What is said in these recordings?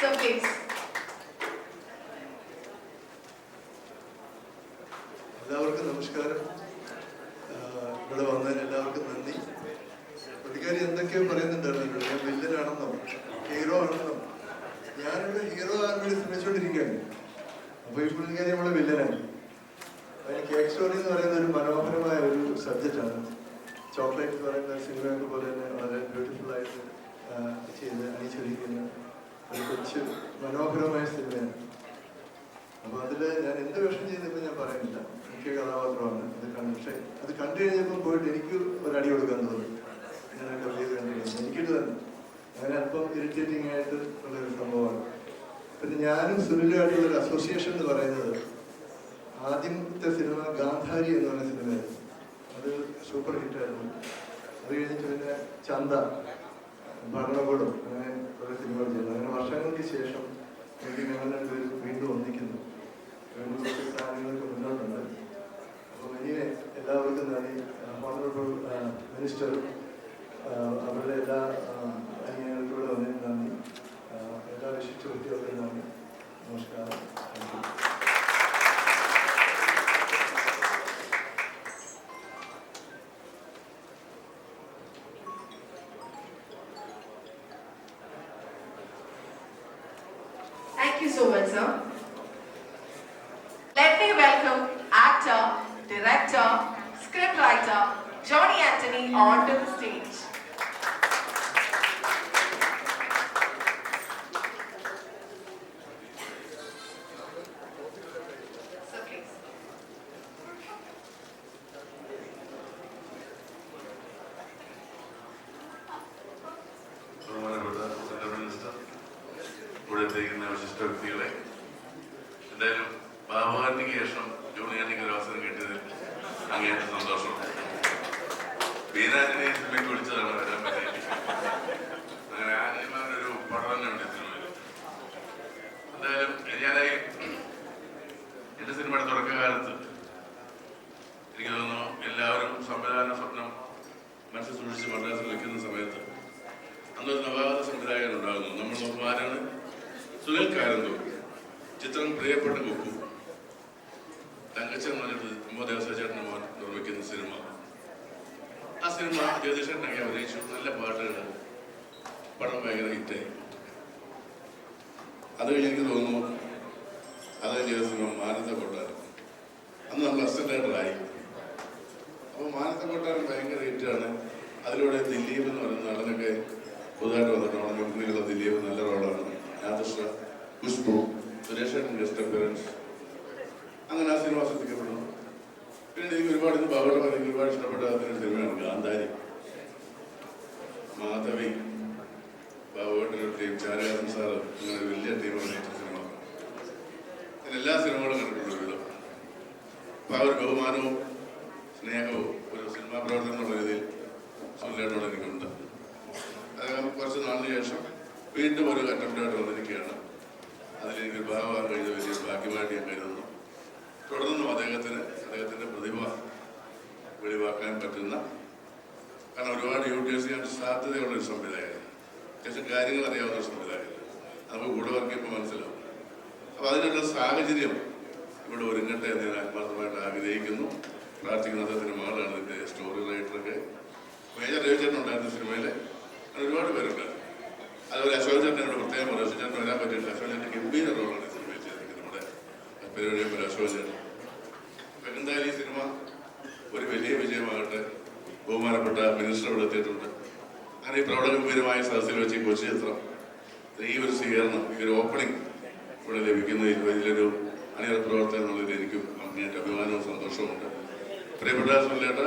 So please. അത് കണ്ടു പക്ഷെ അത് കണ്ടു കഴിഞ്ഞപ്പോൾ പോയിട്ട് എനിക്ക് ഒരു അടി കൊടുക്കാൻ തോന്നി. കവിത കണ്ടു കഴിഞ്ഞു എനിക്കിട്ട് തന്നെ. അങ്ങനെ അല്പം ഇറിറ്റേറ്റിംഗ് ആയിട്ട് ഉള്ള ഒരു സംഭവമാണ്. പിന്നെ ഞാനും സുനിലുമായിട്ടുള്ള ഒരു അസോസിയേഷൻ എന്ന് പറയുന്നത് ആദ്യത്തെ സിനിമ ഗാന്ധാരി എന്ന് പറയുന്ന സിനിമയായിരുന്നു. അത് സൂപ്പർ ഹിറ്റായിരുന്നു അത് കഴിഞ്ഞിട്ട് പിന്നെ ചന്ത ഭരണകൂടം അങ്ങനെ ഒരു സിനിമകൾ ചെയ്തു. അങ്ങനെ വർഷങ്ങൾക്ക് ശേഷം ഞങ്ങൾ രണ്ടുപേരും വീണ്ടും ഒന്നിക്കുന്നു. സാധനങ്ങളൊക്കെ മുന്നോട്ടുണ്ട്. ഇനിയെ എല്ലാവർക്കും നന്ദി. ഹോണറബിൾ മിനിസ്റ്റർ അവരുടെ എല്ലാ അനുയായികൾക്കൂടെ വന്നതിന് നന്ദി. എല്ലാ വിശിഷ്ട വ്യക്തികൾക്കും നന്ദി. നമസ്കാരം. ഇവിടെ എത്തിയിരിക്കുന്ന വിശിഷ്ട വ്യക്തികളെ എന്തായാലും ബാബുകാരനിക്ക് ശേഷം ജൂണിയാനിക്ക് ഒരു അവസരം കിട്ടിയതിൽ അങ്ങേയറ്റം സന്തോഷം ബീനാന്റിനെ സിനിമയ്ക്ക് വിളിച്ചതാണ് വരാൻ പറ്റിയത് അങ്ങനെ ആന്റിമാരുടെ ഒരു പഠനം ഉണ്ട് സിനിമയിൽ എന്തായാലും ഞാനായി എന്റെ സിനിമയുടെ തുടക്കകാലത്ത് എനിക്ക് തോന്നുന്നു എല്ലാവരും സംവിധാന സ്വപ്നം മനസ്സിൽ സൂക്ഷിച്ച് മദ്രാസിൽ വെക്കുന്ന സമയത്ത് അന്നൊരു നവാഗത സംവിധായകൻ ഉണ്ടാകുന്നു നമ്മൾ നോക്കുമാരാണ് സുനിൽ കാരന്തോ ചിത്രം പ്രിയപ്പെട്ട കുക്കു തങ്കച്ചൻ പറഞ്ഞത് മോൻ നിർമ്മിക്കുന്ന സിനിമ. ആ സിനിമ ജ്യോതിഷേട്ടനൊക്കെ അഭിനയിച്ചു. നല്ല പാട്ടുകൾ പടം ഭയങ്കര ഹിറ്റായി. അത് കഴിഞ്ഞ് എനിക്ക് തോന്നുന്നു അതേ ചെയ്ത സിനിമ മാനത്തെ കൊട്ടാരം. അന്ന് നമ്മൾ അസിസ്റ്റന്റ് ഡയറക്ടറായി അപ്പോൾ മാനത്തെ കൊട്ടാരം ഭയങ്കര ഹിറ്റാണ്. അതിലൂടെ ദിലീപ് എന്ന് പറയുന്ന നടനൊക്കെ പുതുതായിട്ട് വന്നിട്ടുണ്ട്. മുന്നിലുള്ള ദിലീപ് നല്ല റോളാണ്. ആദർശ ഖുഷ്ബു സുരേഷൻ ഗസ്റ്റ് അപ്പിയറൻസ് അങ്ങനെ ആ സിനിമ ശ്രദ്ധിക്കപ്പെടുന്നു. പിന്നെ എനിക്ക് ഒരുപാട് ഇത് ബാബയുടെ എനിക്ക് ഒരുപാട് ഇഷ്ടപ്പെട്ട അതിനൊരു സിനിമയാണ് ഗാന്ധാരി. മാധവി ബാബുവേട്ടന്റെ ഒരു ടീം ചാരകാരൻ സാറ് അങ്ങനെ വലിയ ടീമാണ് അഭിനയിച്ച സിനിമ ഞാൻ എല്ലാ സിനിമകളും കണ്ടിട്ടുണ്ട് ഒരുവിധം അപ്പോൾ ആ ഒരു ബഹുമാനവും സ്നേഹവും ഒരു സിനിമാ പ്രവർത്തനം എന്നുള്ള രീതിയിൽ സുനിലേട്ടനോട് എനിക്കുണ്ട് അത് കുറച്ച് നാളിന് ശേഷം വീണ്ടും ഒരു അറ്റംപ്റ്റായിട്ട് വന്നിരിക്കുകയാണ് അതിലെനിക്ക് ഒരു ഭാഗമാകാൻ കഴിഞ്ഞ വലിയ ഭാഗ്യമായിട്ട് ഞാൻ കരുതുന്നു തുടർന്നും അദ്ദേഹത്തിന് അദ്ദേഹത്തിന്റെ പ്രതിഭ വെളിവാക്കാൻ പറ്റുന്ന കാരണം ഒരുപാട് യൂട്യൂബ് ചെയ്യാൻ സാധ്യതയുള്ള ഒരു സംവിധായകൻ. അത്യാവശ്യം കാര്യങ്ങൾ അറിയാവുന്ന ഒരു സംവിധായകൻ. നമുക്ക് കൂടെ വർക്ക് ചെയ്യുമ്പോൾ മനസ്സിലാവും. അപ്പോൾ അതിനുള്ള സാഹചര്യം ഇവിടെ ഒരുങ്ങട്ടെ എന്ന് ഞാൻ ആത്മാർത്ഥമായിട്ട് ആഗ്രഹിക്കുന്നു. പ്രാർത്ഥിക്കുന്ന അദ്ദേഹത്തിന്റെ മകളാണ് ഇതിന്റെ സ്റ്റോറി റൈറ്ററൊക്കെ മേജർ രവിചേട്ടൻ ഉണ്ടായിരുന്ന സിനിമയിലെ. ഒരുപാട് പേരുണ്ട്. അതുപോലെ അശോക് ചേട്ടനോട് പ്രത്യേകം പറയാം അശോക് ചേട്ടൻ വരാൻ പറ്റിയിട്ടില്ല. അശോക് ചേട്ടൻ ഗംഭീര റോളാണ് സിനിമയിൽ ചെയ്തിരിക്കുന്നത് നമ്മുടെ പരിപാടിയെ പോലെ അശോക് ചേട്ടൻ. എന്തായാലും ഈ സിനിമ ഒരു വലിയ വിജയമാകട്ടെ. ബഹുമാനപ്പെട്ട മിനിസ്റ്റർ ഇവിടെ എത്തിയിട്ടുണ്ട്. അങ്ങനെ ഈ പ്രൗഢഗംഭീരമായ സദസ്സിൽ വെച്ച് ഈ കൊച്ചു ചിത്രം ഈ ഒരു സ്വീകരണം ഈ ഒരു ഓപ്പണിംഗ് ഇവിടെ ലഭിക്കുന്നതിൽ വലിയൊരു അണിയറ പ്രവർത്തനം എന്നുള്ളതിൽ എനിക്കും അങ്ങേറ്റ അഭിമാനവും സന്തോഷവുമുണ്ട് പ്രിയപ്പെട്ട സുല്ലേട്ട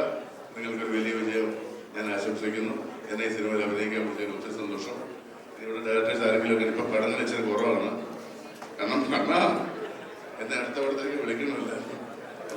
നിങ്ങൾക്കൊരു വലിയ വിജയം ഞാൻ ആശംസിക്കുന്നു. എന്നെ ഈ സിനിമയിൽ അഭിനയിക്കാൻ പറ്റിയതിൽ ഒത്തിരി സന്തോഷം. ഇവിടെ ഡയറക്ടേഴ്സ് ആരെങ്കിലും ഇപ്പം കടന്നു വെച്ചാൽ കുറവാണ്. കാരണം കണ്ണാ എന്നെ അടുത്ത പടത്തേക്ക് വിളിക്കണമില്ല.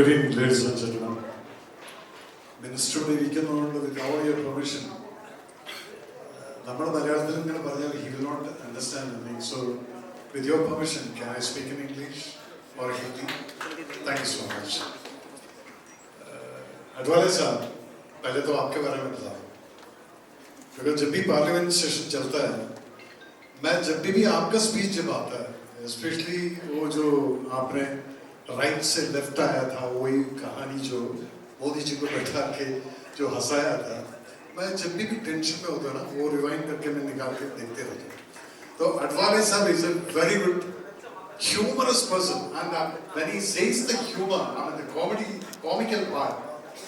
Good evening, ladies and gentlemen. മിനിസ്റ്ററുടെ ഇരിക്കുന്നതുകൊണ്ട് with all your permission നമ്മുടെ മലയാളത്തിൽ ഇങ്ങനെ പറഞ്ഞാൽ he will not understand എനിങ് so with your permission can I speak in English or Hindi thank you so much Advani साहब पहले तो आपके बारे में बता क्योंकि जब भी पार्लियामेंट सेशन चलता है मैं जब भी भी आपका स्पीच जब आता है स्पेशली वो जो आपने राइट से लेफ्ट आया था वही कहानी जो मोदी जी को बैठा के जो हंसाया था मैं जब भी भी टेंशन में होता ना वो रिवाइंड करके मैं निकाल के देखते रहता हूँ तो अडवाणी साहब is a very good humorous person and uh, when he says the humor I mean the comedy comical part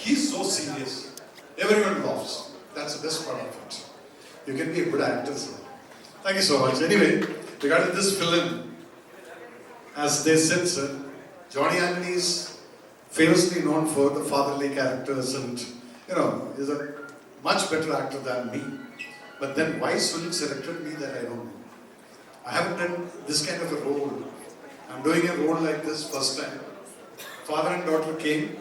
he's so serious everyone laughs that's the best part of it you can be a good actor sir. thank you so much anyway regarding this film as they said sir Johnny Anthony is famously known for the fatherly characters and you know is a much better actor than me but then why Sunil selected me that I don't know I haven't done this kind of a role. I'm doing a role like this first time. Father and daughter came,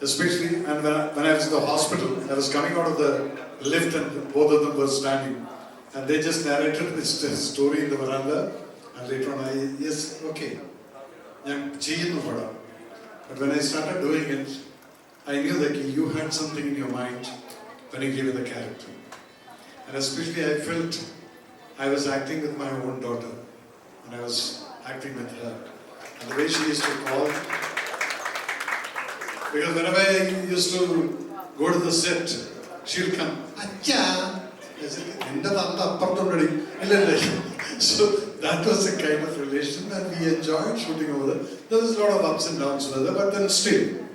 especially, and when I, when I was in the hospital, I was coming out of the lift and both of them were standing. And they just narrated this story in the veranda. And later on, I, yes, okay. ഞാൻ ചെയ്യുന്നു പടം But when I started doing it, I knew that you had something in your mind when you gave me the character. And especially I felt I was acting with my own daughter, and I was acting with her. And the way she used to call, because whenever I used to go to the set, she'll come, Acha! I said, "നിന്റെ തന്ത അപ്പുറത്തുണ്ടടി." ഇല്ല, ഇല്ല. that was the kind of relation, that we enjoyed shooting over there. There was a lot of ups and downs with her, but then still,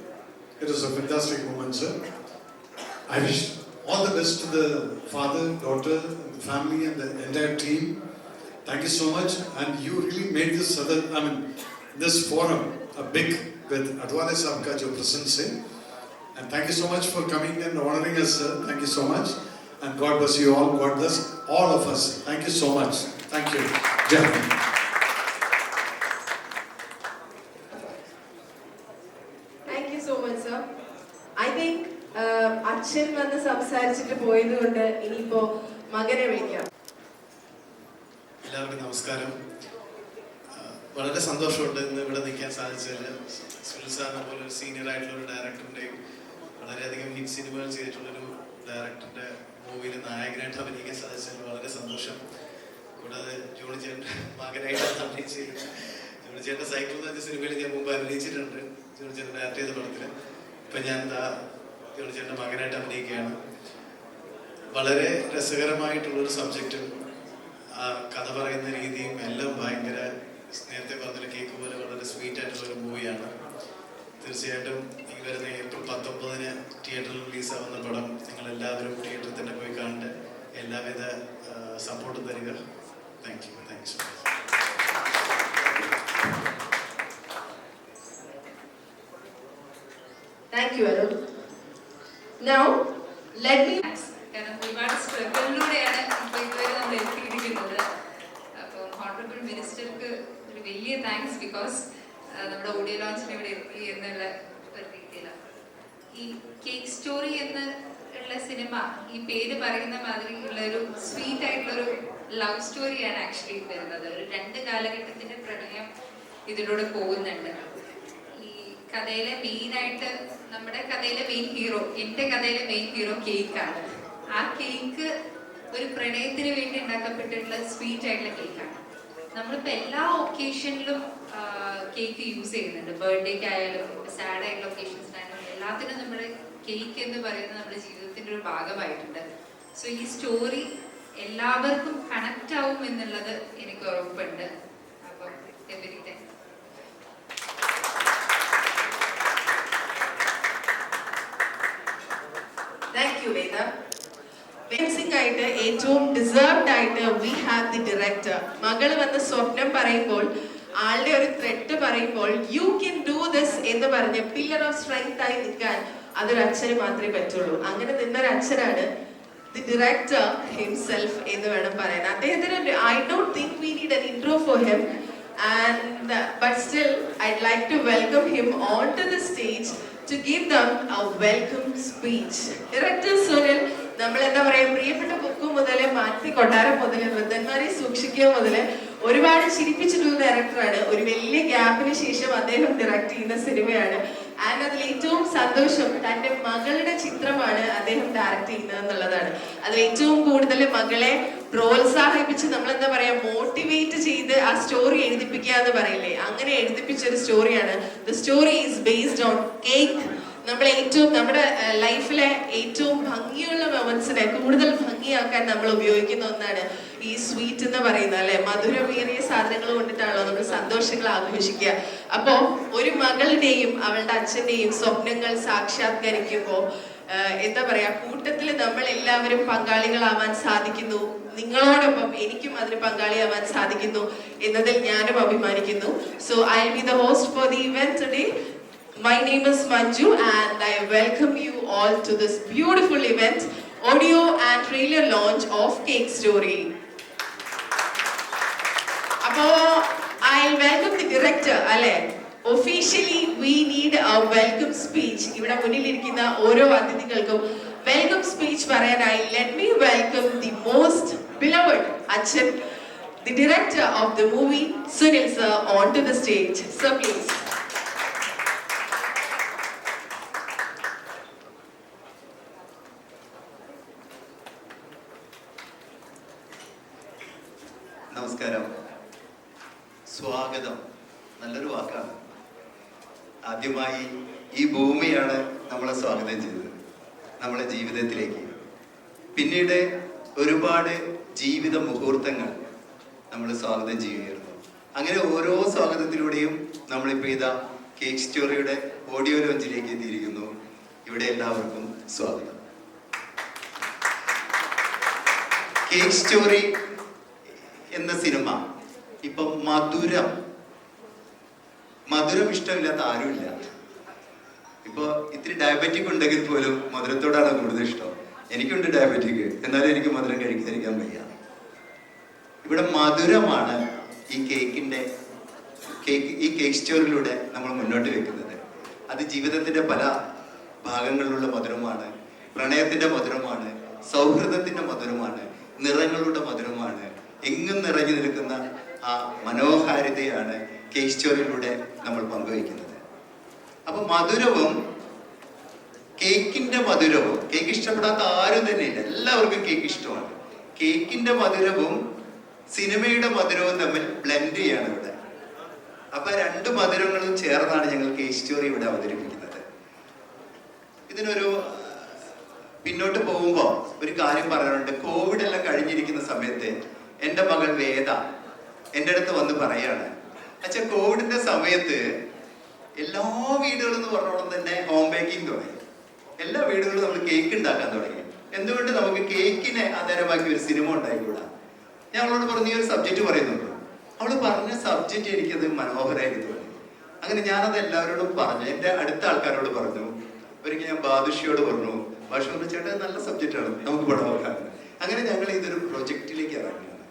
it was a fantastic moment, sir. I wish all the best to the father, daughter, and the family, and the entire team. Thank you so much, and you really made this other, I mean, this forum a big with Advale Saab ka jo presence. And thank you so much for coming and honoring us, sir. Thank you so much, and God bless you all. God bless all of us. Thank you so much. Thank you. Jai Hind. Thank you so much sir I think അച്ഛൻ വന്ന് സംസാരിച്ചിട്ട് പോയത് കൊണ്ട് ഇനിയിപ്പോ മകനെ വിളിക്കാം. എല്ലാവർക്കും നമസ്കാരം. വളരെ സന്തോഷമുണ്ട് ഇന്ന് ഇവിടെ നിൽക്കാൻ സാധിച്ചതിൽ സുനിൽ സാറിനെ പോലെ ഒരു സീനിയർ ആയിട്ടുള്ള ഒരു ഡയറക്ടറിന്റെയും വളരെയധികം ഹിറ്റ് സിനിമകൾ ചെയ്തിട്ടുള്ളൊരു ഡയറക്ടറിന്റെ മൂവിയിൽ നായകനായിട്ട് അഭിനയിക്കാൻ സാധിച്ചതിൽ വളരെ സന്തോഷം. കൂടാതെ ജോണി ചേട്ടന്റെ മകനായിട്ട് അഭിനയിച്ചിരിക്കുന്നത് ജോണി ചേട്ടന്റെ സൈക്കിൾ എന്ന് പറഞ്ഞ സിനിമയിൽ ഞാൻ മുമ്പ് അഭിനയിച്ചിട്ടുണ്ട്. ജോണി ചേട്ടൻ ഡയറക്ട് ചെയ്ത പടത്തിൽ ഇപ്പം ഞാൻ എന്താ ജോണി ചേട്ടന്റെ മകനായിട്ട് അഭിനയിക്കുകയാണ്. വളരെ രസകരമായിട്ടുള്ളൊരു സബ്ജക്റ്റും ആ കഥ പറയുന്ന രീതിയും എല്ലാം ഭയങ്കര നേരത്തെ പറഞ്ഞ കേക്ക് പോലെ വളരെ സ്വീറ്റ് ആയിട്ടുള്ള ഒരു മൂവിയാണ് തീർച്ചയായിട്ടും ഈ വരുന്ന ഏപ്രിൽ പത്തൊമ്പതിന് തിയേറ്ററിൽ റിലീസാവുന്ന പടം നിങ്ങൾ എല്ലാവരും തിയേറ്ററിൽ തന്നെ പോയി കണ്ട് എല്ലാവിധ സപ്പോർട്ടും തരിക. Thank you, thanks. Thank you, Arun. Now, let me... കാരണം ഒരുപാട് സ്ട്രഗിളിലൂടെയാണ് ഇപ്പൊ ഇതുവരെ നമ്മൾ എത്തിയിരിക്കുന്നത് അപ്പോൾ ഹോണറബിൾ മിനിസ്റ്റർക്ക് ഒരു വലിയ താങ്ക്സ് ബിക്കോസ് നമ്മുടെ ഓഡിയോ ലോഞ്ചിന് ഇവിടെ എത്തി എന്നുള്ള ഒരു രീതിയിലാണ് ഈ കേക്ക് സ്റ്റോറി എന്ന് ഉള്ള സിനിമ ഈ പേര് പറയുന്ന മാതിരി ഉള്ള ഒരു സ്വീറ്റ് ആയിട്ടുള്ള ഒരു ലവ് സ്റ്റോറിയാണ് ആക്ച്വലി വരുന്നത്. ഒരു രണ്ട് കാലഘട്ടത്തിന്റെ പ്രണയം ഇതിലൂടെ പോകുന്നുണ്ട്. ഈ കഥയിലെ മെയിൻ ആയിട്ട് നമ്മുടെ കഥയിലെ മെയിൻ ഹീറോ എന്റെ കഥയിലെ മെയിൻ ഹീറോ കേക്കാണ് ആ കേക്ക് ഒരു പ്രണയത്തിന് വേണ്ടി ഉണ്ടാക്കപ്പെട്ടിട്ടുള്ള സ്വീറ്റ് ആയിട്ടുള്ള കേക്കാണ് നമ്മളിപ്പോ എല്ലാ ഒക്കേഷനിലും കേക്ക് യൂസ് ചെയ്യുന്നുണ്ട്. ബർത്ത്ഡേക്ക് ആയാലും സാഡ് ആയിട്ടുള്ള ഒക്കേഷൻസിനായാലും എല്ലാത്തിനും നമ്മുടെ കേക്ക് എന്ന് പറയുന്നത് നമ്മുടെ ജീവിതത്തിന്റെ ഒരു ഭാഗമായിട്ടുണ്ട്. സോ ഈ സ്റ്റോറി എല്ലാവർക്കും കണക്ട് ആവും എന്നുള്ളത് എനിക്ക് ഉറപ്പുണ്ട്. അപ്പം എവരി താങ്ക് യു വേദ ആയിട്ട് ഏറ്റവും ഡിസേർവ്ഡ് ആയിട്ട് വി ഹാവ് ദി ഡയറക്ടർ മകൾ വന്ന് സ്വപ്നം പറയുമ്പോൾ ആളുടെ ഒരു ത്രെട്ട് പറയുമ്പോൾ യു കെൻ ഡു ദിസ് എന്ന് പറഞ്ഞ് പില്ലർ ഓഫ് സ്ട്രെങ്ത് ആയി നിൽക്കാൻ അതൊരു അച്ഛന് മാത്രമേ പറ്റുള്ളൂ. അങ്ങനെ നിന്നൊരു അച്ഛനാണ് ദി ഡിറക്ടർ ഹിംസെൽഫ് എന്ന് വേണം പറയാൻ? അദ്ദേഹത്തിന് I don't think we need an intro for him and but still I'd like to welcome him on to the stage to give them a welcome speech director Sunil നമ്മൾ എന്താ പറയാ പ്രിയപ്പെട്ട book മുതൽ മാറ്റി കൊട്ടാരം മുതൽ വൃദ്ധന്മാരെ സൂക്ഷിക്കുക മുതൽ ഒരുപാട് ചിരിപ്പിച്ചിട്ടുള്ള ഡയറക്ടറാണ് ഒരു വലിയ ഗ്യാപ്പിന് ശേഷം അദ്ദേഹം ഡയറക്ട് ചെയ്യുന്ന സിനിമയാണ് ആൻഡ് അതിൽ ഏറ്റവും സന്തോഷം തന്റെ മകളുടെ ചിത്രമാണ് അദ്ദേഹം ഡയറക്ട് ചെയ്യുന്നത് എന്നുള്ളതാണ്. അതിൽ ഏറ്റവും കൂടുതൽ മകളെ പ്രോത്സാഹിപ്പിച്ച് നമ്മൾ എന്താ പറയാ മോട്ടിവേറ്റ് ചെയ്ത് ആ സ്റ്റോറി എഴുതിപ്പിക്കുക എന്ന് പറയില്ലേ? അങ്ങനെ എഴുതിപ്പിച്ച ഒരു സ്റ്റോറിയാണ് the story is based on cake നമ്മൾ ഏറ്റവും നമ്മുടെ ലൈഫിലെ ഏറ്റവും ഭംഗിയുള്ള മൊമെന്റ്സിനെ കൂടുതൽ ഭംഗിയാക്കാൻ നമ്മൾ ഉപയോഗിക്കുന്ന ഒന്നാണ് ഈ സ്വീറ്റ് എന്ന് പറയുന്നത് അല്ലെ? മധുരമേറിയ സാധനങ്ങൾ കൊണ്ടിട്ടാണല്ലോ നമ്മൾ സന്തോഷങ്ങൾ ആഘോഷിക്കുക. അപ്പോ ഒരു മകളുടെയും അവളുടെ അച്ഛന്റെയും സ്വപ്നങ്ങൾ സാക്ഷാത്കരിക്കുമ്പോൾ എന്താ പറയാ കൂട്ടത്തിൽ നമ്മൾ എല്ലാവരും പങ്കാളികളാവാൻ സാധിക്കുന്നു. നിങ്ങളോടൊപ്പം എനിക്കും അതിന് പങ്കാളിയാവാൻ സാധിക്കുന്നു എന്നതിൽ ഞാനും അഭിമാനിക്കുന്നു. So I be the host for the event today My name is Manju and I welcome you all to this beautiful event, audio and trailer launch of Cake Story. അപ്പോ ഐ വെൽക്കം ദി ഡയറക്ടർ അല്ലെ officially we need a welcome speech ഇവിടെ മുന്നിലിരിക്കുന്ന ഓരോ അതിഥികൾക്കും welcome speech പറയാനായി let me welcome the most beloved അച്ഛൻ the director of the movie Sunil sir on to the stage sir please ജീവിതത്തിലേക്ക്. പിന്നീട് ഒരുപാട് ജീവിത മുഹൂർത്തങ്ങൾ നമ്മൾ സ്വാഗതം ചെയ്യുകയായിരുന്നു. അങ്ങനെ ഓരോ സ്വാഗതത്തിലൂടെയും നമ്മളിപ്പോൾ ഇതാ കേക്ക് സ്റ്റോറിയുടെ ഓഡിയോ ലോഞ്ചിലേക്ക് എത്തിയിരിക്കുന്നു. ഇവിടെ എല്ലാവർക്കും സ്വാഗതം. കേക്ക് സ്റ്റോറി എന്ന സിനിമ ഇപ്പം മധുരം. മധുരം ഇഷ്ടമില്ലാത്ത ആരുമില്ല. ഇപ്പൊ ഇത്തിരി ഡയബറ്റിക് ഉണ്ടെങ്കിൽ പോലും മധുരത്തോടാണ് കൂടുതൽ ഇഷ്ടം. എനിക്കുണ്ട് ഡയബറ്റിക് എന്നാലും എനിക്ക് മധുരം കഴിക്കാതിരിക്കാൻ വയ്യ. ഇവിടെ മധുരമാണ് ഈ കേക്കിന്റെ കേക്ക് ഈ കേക്ക് സ്റ്റോറിലൂടെ നമ്മൾ മുന്നോട്ട് വെക്കുന്നത്. അത് ജീവിതത്തിന്റെ പല ഭാഗങ്ങളിലുള്ള മധുരമാണ് പ്രണയത്തിന്റെ മധുരമാണ് സൗഹൃദത്തിന്റെ മധുരമാണ് നിറങ്ങളുടെ മധുരമാണ്. എങ്ങും നിറഞ്ഞു നിൽക്കുന്ന ആ മനോഹാരിതയാണ് കേക്ക് സ്റ്റോറിലൂടെ നമ്മൾ പങ്കുവയ്ക്കുന്നത്. അപ്പൊ മധുരവും കേക്കിന്റെ മധുരവും കേക്ക് ഇഷ്ടപ്പെടാത്ത ആരും തന്നെ ഇല്ല. എല്ലാവർക്കും കേക്ക് ഇഷ്ടമാണ്. കേക്കിന്റെ മധുരവും സിനിമയുടെ മധുരവും തമ്മിൽ ബ്ലെൻഡ് ചെയ്യാണ് ഇവിടെ. അപ്പൊ രണ്ട് മധുരങ്ങളും ചേർന്നാണ് ഞങ്ങൾ കേക്ക് സ്റ്റോറി ഇവിടെ അവതരിപ്പിക്കുന്നത്. ഇതിനൊരു പിന്നോട്ട് പോകുമ്പോൾ ഒരു കാര്യം പറയാനുണ്ട്. കോവിഡ് എല്ലാം കഴിഞ്ഞിരിക്കുന്ന സമയത്ത് എന്റെ മകൾ വേദ എന്റെ അടുത്ത് വന്ന് പറയാണ് അച്ഛാ കോവിഡിന്റെ സമയത്ത് എല്ലാ വീടുകളും എന്ന് പറഞ്ഞോളം തന്നെ ഹോം ബേക്കിംഗ് തുടങ്ങി എല്ലാ വീടുകളിലും നമ്മൾ കേക്ക് ഉണ്ടാക്കാൻ തുടങ്ങി. എന്തുകൊണ്ട് നമുക്ക് കേക്കിനെ ആധാരമാക്കി ഒരു സിനിമ ഉണ്ടായിക്കൂടാ? ഞാൻ അവളോട് പറഞ്ഞ ഒരു സബ്ജക്റ്റ് പറയുന്നുണ്ട്? അവൾ പറഞ്ഞ സബ്ജക്റ്റ് എനിക്കത് മനോഹരമായിട്ട് തോന്നി. അങ്ങനെ ഞാനത് എല്ലാവരോടും പറഞ്ഞു. എന്റെ അടുത്ത ആൾക്കാരോട് പറഞ്ഞു. ഒരിക്കൽ ഞാൻ ബാദുഷിയോട് പറഞ്ഞു ബാഷു പറഞ്ഞു ചേട്ടാ നല്ല സബ്ജക്റ്റ് ആണ്. നമുക്ക് പടം നോക്കാം. അങ്ങനെ ഞങ്ങൾ ഇതൊരു പ്രൊജക്റ്റിലേക്ക് ഇറങ്ങിയാണ്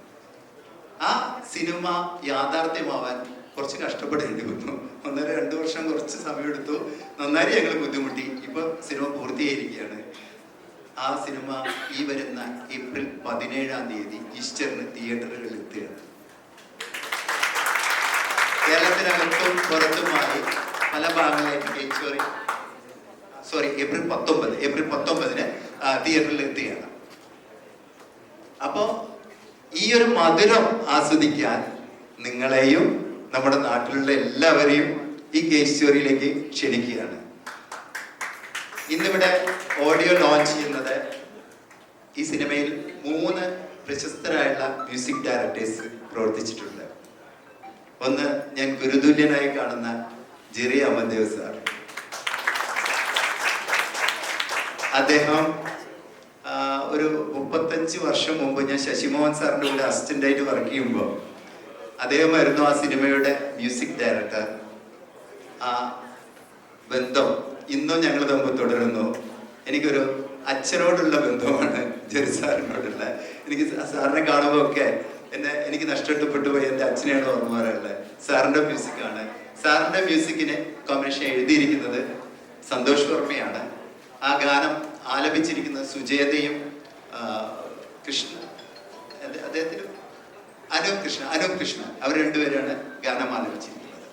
ആ സിനിമ യാഥാർത്ഥ്യമാവാൻ കുറച്ച് കഷ്ടപ്പെടേണ്ടി വന്നു ഒന്നര രണ്ടു വർഷം കുറച്ച് സമയമെടുത്തു. നന്നായി ഞങ്ങൾ ബുദ്ധിമുട്ടി. ഇപ്പൊ സിനിമ പൂർത്തിയായിരിക്കുകയാണ്. ആ സിനിമ ഈ വരുന്ന ഏപ്രിൽ പതിനേഴാം തീയതി ഈസ്റ്ററിന് തിയേറ്ററുകളിൽ എത്തുകയാണ്. കേരളത്തിനകത്തും പുറത്തുമായി പല ഭാഗങ്ങളായിട്ട് സോറി സോറി ഏപ്രിൽ പത്തൊമ്പത് ഏപ്രിൽ പത്തൊമ്പതിന് തിയേറ്ററിൽ എത്തുകയാണ്. അപ്പോ ഈ ഒരു മധുരം ആസ്വദിക്കാൻ നിങ്ങളെയും നമ്മുടെ നാട്ടിലുള്ള എല്ലാവരെയും ഈ കേസ് സ്റ്റോറിയിലേക്ക് ക്ഷണിക്കുകയാണ്. ഇന്നിവിടെ ഓഡിയോ ലോഞ്ച് ചെയ്യുന്നത് ഈ സിനിമയിൽ മൂന്ന് പ്രശസ്തരായുള്ള മ്യൂസിക് ഡയറക്ടേഴ്സ് പ്രവർത്തിച്ചിട്ടുണ്ട്. ഒന്ന് ഞാൻ ഗുരുതുല്യനായി കാണുന്ന ജെറി അമദേവ് സാർ. അദ്ദേഹം ഒരു മുപ്പത്തഞ്ച് വർഷം മുമ്പ് ഞാൻ ശശിമോഹൻ സാറിന്റെ കൂടെ അസിസ്റ്റന്റായിട്ട് വർക്ക് ചെയ്യുമ്പോൾ അദ്ദേഹമായിരുന്നു ആ സിനിമയുടെ മ്യൂസിക് ഡയറക്ടർ ആ ബന്ധം ഇന്നും ഞങ്ങൾ തമ്മിൽ തുടരുന്നു. എനിക്കൊരു അച്ഛനോടുള്ള ബന്ധമാണ് ജെറി സാറിനോടുള്ള. എനിക്ക് സാറിനെ കാണുമ്പോൾ ഒക്കെ എന്നെ എനിക്ക് നഷ്ടപ്പെട്ടു പോയി എന്റെ അച്ഛനെയാണ് ഓർമ്മ വരാറുള്ളത് സാറിന്റെ മ്യൂസിക്കാണ് സാറിന്റെ മ്യൂസിക്കിന് കോമ്പിനേഷൻ എഴുതിയിരിക്കുന്നത് സന്തോഷ് വർമ്മയാണ്. ആ ഗാനം ആലപിച്ചിരിക്കുന്ന സുജേതയും കൃഷ്ണ അദ്ദേ- അദ്ദേഹത്തിന് അനൂപ് കൃഷ്ണ അനൂപ് കൃഷ്ണ. അവർ രണ്ടുപേരാണ് ഗാനം ആലപിച്ചിരിക്കുന്നത്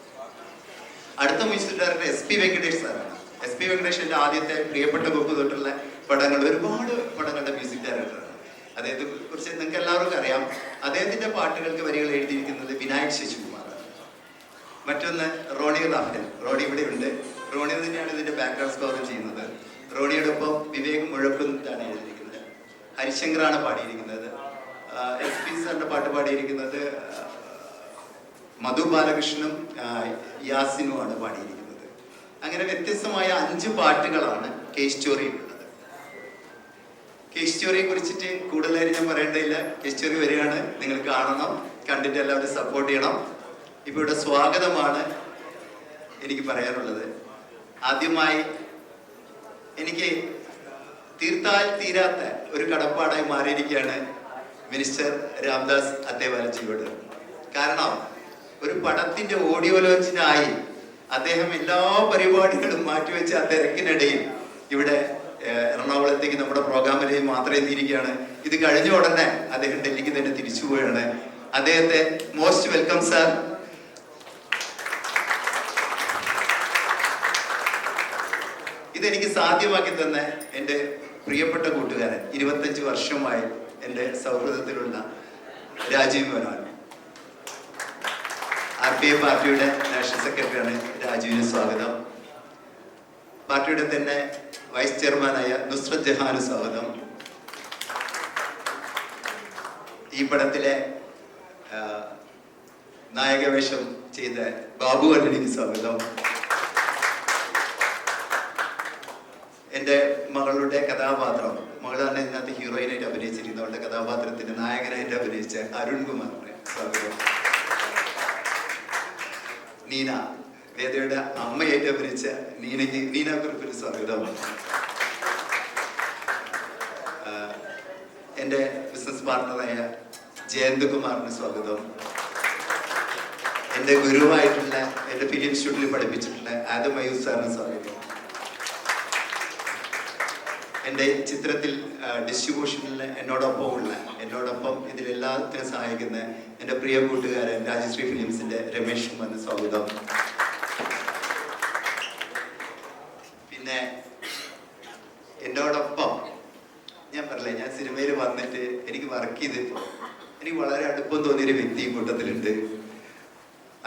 അടുത്ത music director S P Venkatesh സാറാണ്. എസ് പി വെങ്കടേഷിന്റെ ആദ്യത്തെ പ്രിയപ്പെട്ട ബുക്ക് തൊട്ടുള്ള പടങ്ങൾ ഒരുപാട് പടങ്ങളുടെ മ്യൂസിക് ഡയറക്ടറാണ്. അദ്ദേഹത്തെ കുറിച്ച് നിങ്ങൾക്ക് എല്ലാവർക്കും അറിയാം അദ്ദേഹത്തിന്റെ പാട്ടുകൾക്ക് വരികൾ എഴുതിയിരിക്കുന്നത് വിനായക് ശശികുമാറാണ്. മറ്റൊന്ന് റോണി റാഫേൽ റോണി ഇവിടെ ഉണ്ട് റോണി തന്നെയാണ് ഇതിന്റെ ബാക്ക്ഗ്രൗണ്ട് സ്കോർ ചെയ്യുന്നത്. റോണിയോടൊപ്പം വിവേക് എന്നിട്ടാണ് എഴുതിയിരിക്കുന്നത്. ഹരിശങ്കറാണ് പാടിയിരിക്കുന്നത്. എസ് പി സാറിന്റെ പാട്ട് പാടിയിരിക്കുന്നത് മധു ബാലകൃഷ്ണനും യാസിനുമാണ് പാടിയിരിക്കുന്നത്. അങ്ങനെ വ്യത്യസ്തമായ അഞ്ച് പാട്ടുകളാണ് കെ സ്റ്റോറി ഉള്ളത് കെ സ്റ്റോറിയെ കുറിച്ചിട്ട് കൂടുതലായിട്ട് ഞാൻ പറയേണ്ടതില്ല. കെ സ്റ്റോറി വരികയാണ്. നിങ്ങൾ കാണണം. കണ്ടിട്ട് എല്ലാവരും സപ്പോർട്ട് ചെയ്യണം. ഇപ്പൊ ഇവിടെ സ്വാഗതമാണ് എനിക്ക് പറയാനുള്ളത്. ആദ്യമായി എനിക്ക് തീർത്താൽ തീരാത്ത ഒരു കടപ്പാടായി മാറിയിരിക്കുകയാണ് മിനിസ്റ്റർ രാംദാസ് അത്തേവാലജിയോട് കാരണം ഒരു പടത്തിന്റെ ഓഡിയോ ലോഞ്ചിനായി അദ്ദേഹം എല്ലാ പരിപാടികളും മാറ്റിവെച്ച് ആ തിരക്കിനിടയിൽ ഇവിടെ എറണാകുളത്തേക്ക് നമ്മുടെ പ്രോഗ്രാമിലേക്ക് മാത്രം എത്തിയിരിക്കുകയാണ്. ഇത് കഴിഞ്ഞ ഉടനെ അദ്ദേഹം ഡൽഹിക്ക് തന്നെ തിരിച്ചു പോവുകയാണ്. അദ്ദേഹത്തെ മോസ്റ്റ് വെൽക്കം സാർ ഇതെനിക്ക് സാധ്യമാക്കി തന്ന എന്റെ പ്രിയപ്പെട്ട കൂട്ടുകാരൻ ഇരുപത്തഞ്ച് വർഷമായി എന്റെ സൗഹൃദത്തിലുള്ള Rajeev Menon R P A പാർട്ടിയുടെ നാഷണൽ സെക്രട്ടറിയാണ് രാജീവിന് സ്വാഗതം. പാർട്ടിയുടെ തന്നെ വൈസ് ചെയർമാനായ നുസ്രത് ജഹാന് സ്വാഗതം. ഈ പടത്തിലെ നായകവേഷം ചെയ്ത ബാബു അണ്ണനിക്ക് സ്വാഗതം. എന്റെ മകളുടെ കഥാപാത്രം. മകളാണ് ഇതിനകത്ത് ഹീറോയിനായിട്ട് അഭിനയിച്ചിരിക്കുന്നത് അവളുടെ കഥാപാത്രത്തിന്റെ നായകനായിട്ട് അഭിനയിച്ച അരുൺ കുമാറിനെ സ്വാഗതം. നീന. വേദയുടെ അമ്മയായിട്ട് അഭിനയിച്ച നീനയ്ക്ക് നീന കുറിപ്പിന് സ്വാഗതം. ആഹ് എന്റെ ബിസിനസ് പാർട്ണറായ ജയന്ത് കുമാറിന് സ്വാഗതം. എന്റെ ഗുരുവായിട്ടുള്ള എന്റെ ഫിലിം ഇൻസ്റ്റിറ്റ്യൂട്ടിൽ പഠിപ്പിച്ചിട്ടുള്ള ആദം സാറിന് സ്വാഗതം. എന്റെ ചിത്രത്തിൽ ഡിസ്ട്രിബ്യൂഷനിൽ എന്നോടൊപ്പം ഉള്ള എന്നോടൊപ്പം ഇതിലെല്ലാത്തിനും സഹായിക്കുന്ന എന്റെ പ്രിയ കൂട്ടുകാരൻ രാജശ്രീ ഫിലിംസിന്റെ രമേഷ് കുമാറിന് സ്വാഗതം. പിന്നെ എന്നോടൊപ്പം ഞാൻ പറഞ്ഞില്ലേ ഞാൻ സിനിമയിൽ വന്നിട്ട് എനിക്ക് വർക്ക് ചെയ്തിപ്പോൾ എനിക്ക് വളരെ അടുപ്പം തോന്നിയൊരു വ്യക്തി ഈ കൂട്ടത്തിലുണ്ട്.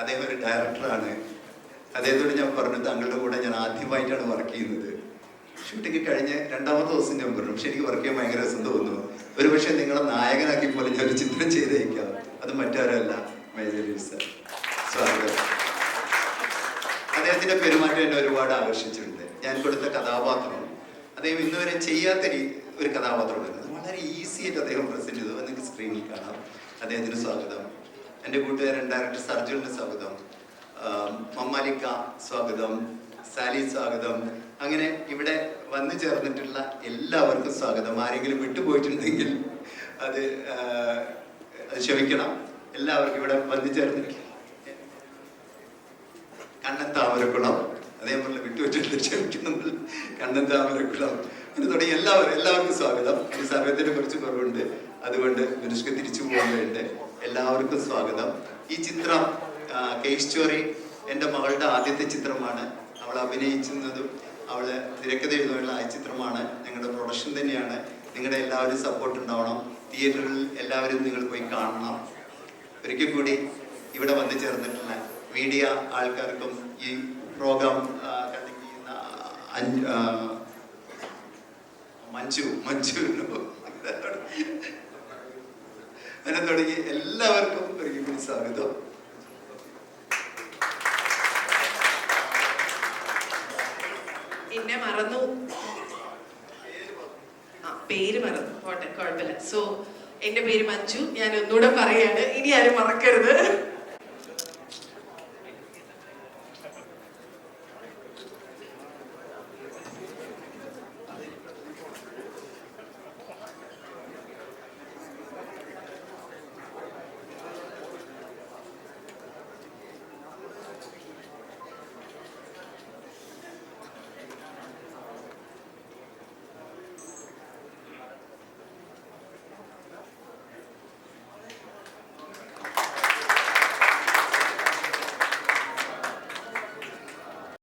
അദ്ദേഹം ഒരു ഡയറക്ടറാണ് അദ്ദേഹത്തോട് ഞാൻ പറഞ്ഞു താങ്കളുടെ കൂടെ ഞാൻ ആദ്യമായിട്ടാണ് വർക്ക് ചെയ്യുന്നത്. ഷൂട്ടിംഗ് കഴിഞ്ഞ് രണ്ടാമത്തെ ദിവസം ഞാൻ പറഞ്ഞു പക്ഷെ എനിക്ക് വർക്ക് ചെയ്യാൻ ഭയങ്കര രസം തോന്നുന്നു. ഒരു പക്ഷേ നിങ്ങളെ നായകനാക്കി പോലെ ഞാൻ ഒരു ചിത്രം ചെയ്തേക്കാം. അത് മറ്റാരല്ല സർ. സ്വാഗതം. അദ്ദേഹത്തിന്റെ പെരുമാറ്റം എന്നെ ഒരുപാട് ആകർഷിച്ചിട്ടുണ്ട്. ഞാൻ കൊടുത്ത കഥാപാത്രം അദ്ദേഹം ഇന്നുവരെ ചെയ്യാത്ത ഒരു കഥാപാത്രമായിരുന്നു വളരെ ഈസി ആയിട്ട് അദ്ദേഹം പ്രസന്റ് ചെയ്തു. നിങ്ങൾക്ക് സ്ക്രീനിൽ കാണാം. അദ്ദേഹത്തിന് സ്വാഗതം. എന്റെ കൂട്ടുകാരൻ ഡയറക്ടർ സർജുലിന് സ്വാഗതം. മമ്മാലിക്ക സ്വാഗതം. സാലി സ്വാഗതം. അങ്ങനെ ഇവിടെ വന്നു ചേർന്നിട്ടുള്ള എല്ലാവർക്കും സ്വാഗതം. ആരെങ്കിലും വിട്ടുപോയിട്ടുണ്ടെങ്കിൽ അത് ക്ഷമിക്കണം. എല്ലാവർക്കും ഇവിടെ വന്നു ചേർന്നിരിക്കും. കണ്ണത്താമരക്കുളം. അതേപോലെ വിട്ടുപോയിട്ടുണ്ട് ക്ഷമിക്കുന്നുണ്ട് കണ്ണത്താമരക്കുളം. അങ്ങനെ തുടങ്ങി എല്ലാവരും എല്ലാവർക്കും സ്വാഗതം. ഈ സമയത്തിന് കുറച്ച് കുറവുണ്ട്. അതുകൊണ്ട് മനുഷ്യ തിരിച്ചു പോകേണ്ടതുണ്ട്. എല്ലാവർക്കും സ്വാഗതം. ഈ ചിത്രം കേസ് സ്റ്റോറി എന്റെ മകളുടെ ആദ്യത്തെ ചിത്രമാണ്. അവൾ അഭിനയിക്കുന്നതും അവൾ തിരക്കഥ എഴുതുന്നുള്ള ആ ചിത്രമാണ്. ഞങ്ങളുടെ പ്രൊഡക്ഷൻ തന്നെയാണ്. നിങ്ങളുടെ എല്ലാവരും സപ്പോർട്ട് ഉണ്ടാവണം. തിയേറ്ററിൽ എല്ലാവരും നിങ്ങൾ പോയി കാണണം. ഒരിക്കൽ കൂടി ഇവിടെ വന്നു ചേർന്നിട്ടുള്ള മീഡിയ ആൾക്കാർക്കും ഈ പ്രോഗ്രാം കണ്ടക്ട് ചെയ്യുന്ന മഞ്ജു മഞ്ജു അങ്ങനെ തുടങ്ങി എല്ലാവർക്കും ഒരിക്കൽ കൂടി സ്വാഗതം. എന്നെ മറന്നു. ആ പേര് മറന്നു. പോട്ടെ കുഴപ്പമില്ല. സോ എന്റെ പേര് മഞ്ജു. ഞാൻ ഒന്നുകൂടെ പറയാണ്. ഇനി ആരും മറക്കരുത്.